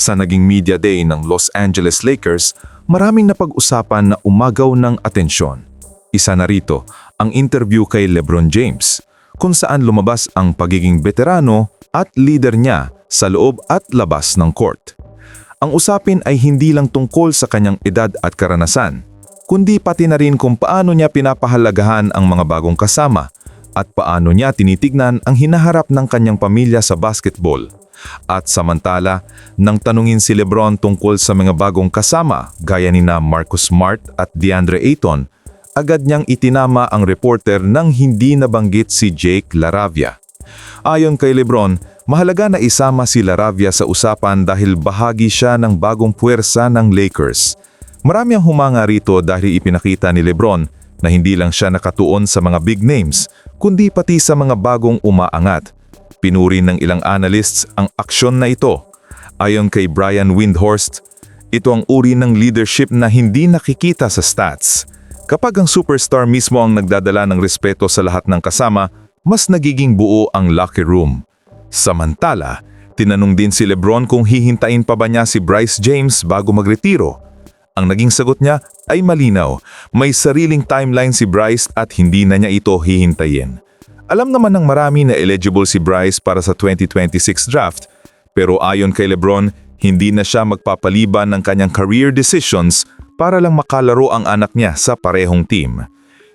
Sa naging media day ng Los Angeles Lakers, maraming napag-usapan na umagaw ng atensyon. Isa na rito, ang interview kay LeBron James, kung saan lumabas ang pagiging veterano at leader niya sa loob at labas ng court. Ang usapin ay hindi lang tungkol sa kanyang edad at karanasan, kundi pati na rin kung paano niya pinapahalagahan ang mga bagong kasama at paano niya tinitignan ang hinaharap ng kanyang pamilya sa basketball. At samantala, nang tanungin si Lebron tungkol sa mga bagong kasama gaya ni na Marcus Smart at DeAndre Ayton, agad niyang itinama ang reporter nang hindi nabanggit si Jake Laravia. Ayon kay Lebron, mahalaga na isama si Laravia sa usapan dahil bahagi siya ng bagong puwersa ng Lakers. Marami ang humanga rito dahil ipinakita ni Lebron na hindi lang siya nakatuon sa mga big names, kundi pati sa mga bagong umaangat. Pinuri ng ilang analysts ang aksyon na ito. Ayon kay Brian Windhorst, ito ang uri ng leadership na hindi nakikita sa stats. Kapag ang superstar mismo ang nagdadala ng respeto sa lahat ng kasama, mas nagiging buo ang locker room. Samantala, tinanong din si Lebron kung hihintayin pa ba niya si Bryce James bago magretiro. Ang naging sagot niya ay malinaw. May sariling timeline si Bryce at hindi na niya ito hihintayin. Alam naman ng marami na eligible si Bryce para sa 2026 draft, pero ayon kay Lebron, hindi na siya magpapaliban ng kanyang career decisions para lang makalaro ang anak niya sa parehong team.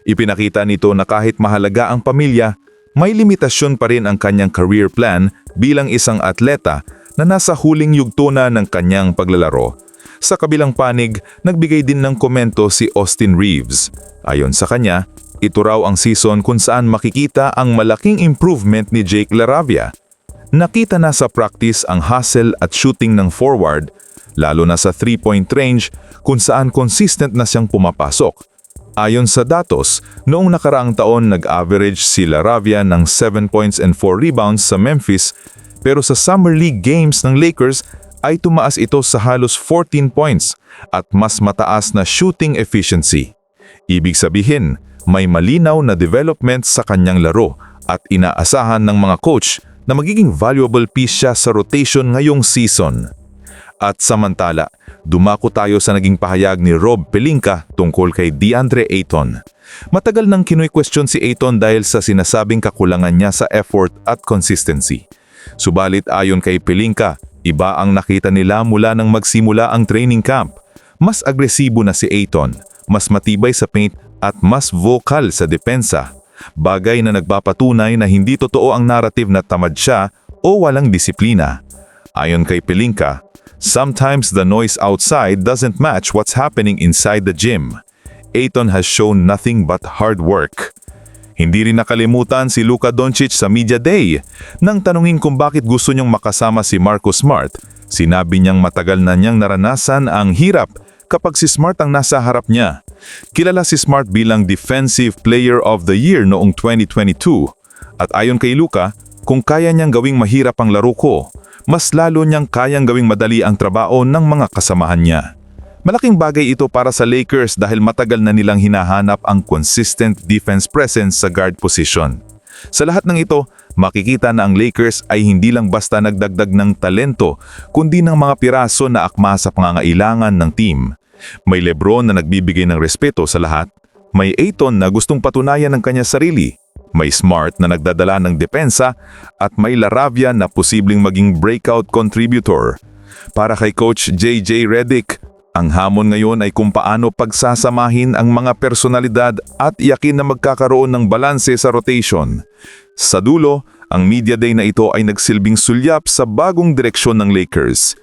Ipinakita nito na kahit mahalaga ang pamilya, may limitasyon pa rin ang kanyang career plan bilang isang atleta na nasa huling yugto na ng kanyang paglalaro. Sa kabilang panig, nagbigay din ng komento si Austin Reeves. Ayon sa kanya, ito raw ang season kung saan makikita ang malaking improvement ni Jake Laravia. Nakita na sa practice ang hustle at shooting ng forward, lalo na sa three-point range kung saan consistent na siyang pumapasok. Ayon sa datos, noong nakaraang taon nag-average si Laravia ng 7 points and 4 rebounds sa Memphis, pero sa Summer League games ng Lakers ay tumaas ito sa halos 14 points at mas mataas na shooting efficiency. Ibig sabihin, may malinaw na development sa kanyang laro at inaasahan ng mga coach na magiging valuable piece siya sa rotation ngayong season. At samantala, dumako tayo sa naging pahayag ni Rob Pelinka tungkol kay DeAndre Ayton. Matagal nang kinoy-question si Ayton dahil sa sinasabing kakulangan niya sa effort at consistency. Subalit ayon kay Pelinka, iba ang nakita nila mula nang magsimula ang training camp. Mas agresibo na si Ayton, mas matibay sa paint at mas vocal sa depensa. Bagay na nagpapatunay na hindi totoo ang narrative na tamad siya o walang disiplina. Ayon kay Pelinka, sometimes the noise outside doesn't match what's happening inside the gym. Ayton has shown nothing but hard work. Hindi rin nakalimutan si Luka Doncic sa Media Day. Nang tanungin kung bakit gusto niyang makasama si Marcus Smart, sinabi niyang matagal na niyang naranasan ang hirap kapag si Smart ang nasa harap niya. Kilala si Smart bilang Defensive Player of the Year noong 2022. At ayon kay Luka, kung kaya niyang gawing mahirap ang laro ko, mas lalo niyang kayang gawing madali ang trabaho ng mga kasamahan niya. Malaking bagay ito para sa Lakers dahil matagal na nilang hinahanap ang consistent defense presence sa guard position. Sa lahat ng ito, makikita na ang Lakers ay hindi lang basta nagdagdag ng talento, kundi ng mga piraso na akma sa pangangailangan ng team. May Lebron na nagbibigay ng respeto sa lahat, may Ayton na gustong patunayan ng kanya sarili, may Smart na nagdadala ng depensa, at may Laravia na posibleng maging breakout contributor. Para kay Coach JJ Redick, ang hamon ngayon ay kung paano pagsasamahin ang mga personalidad at yakin na magkakaroon ng balanse sa rotation. Sa dulo, ang media day na ito ay nagsilbing sulyap sa bagong direksyon ng Lakers.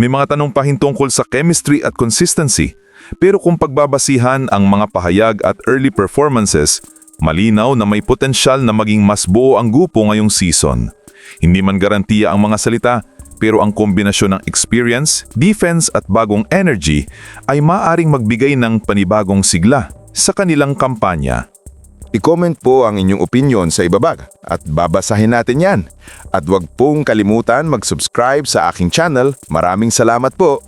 May mga tanong pa tungkol sa chemistry at consistency, pero kung pagbabasihan ang mga pahayag at early performances, malinaw na may potensyal na maging mas buo ang grupo ngayong season. Hindi man garantiya ang mga salita, pero ang kombinasyon ng experience, defense at bagong energy ay maaring magbigay ng panibagong sigla sa kanilang kampanya. I-comment po ang inyong opinion sa ibabag at babasahin natin yan. At huwag pong kalimutan mag-subscribe sa aking channel. Maraming salamat po.